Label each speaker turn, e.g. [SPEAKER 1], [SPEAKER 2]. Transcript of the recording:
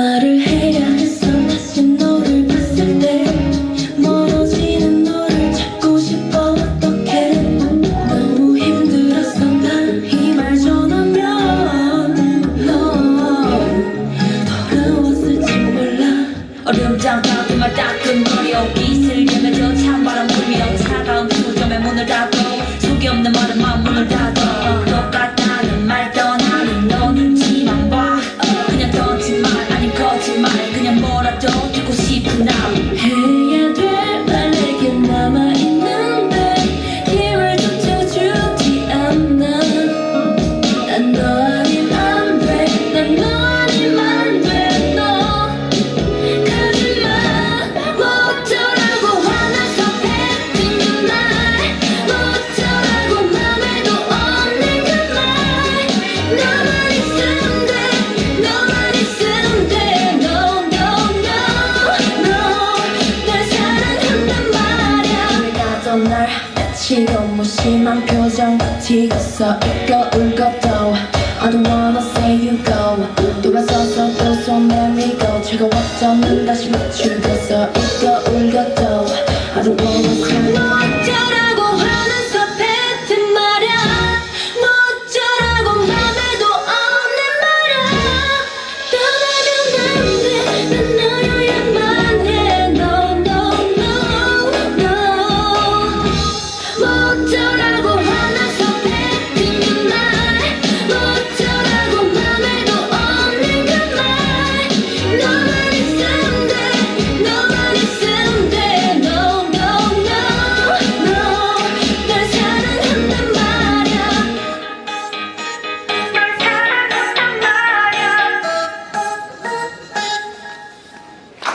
[SPEAKER 1] 말을 해야 했어 다시 너를 봤을 때 멀어지는 너를 찾고 싶어 어떡해? 너무 힘들었어 이말 전하면 너 돌아왔을지 몰라. 얼음장 가끔만 따끔거려 빛을 내며 저 찬바람 불며 차가운 표정에 문을 닫고 어쩜 날 해치고 무심한 표정 튀었어. 입고 울고도 I don't wanna say you go. 돌아서서 또 so merry go 즐거웠던 눈 다시 맞추고서 입고 울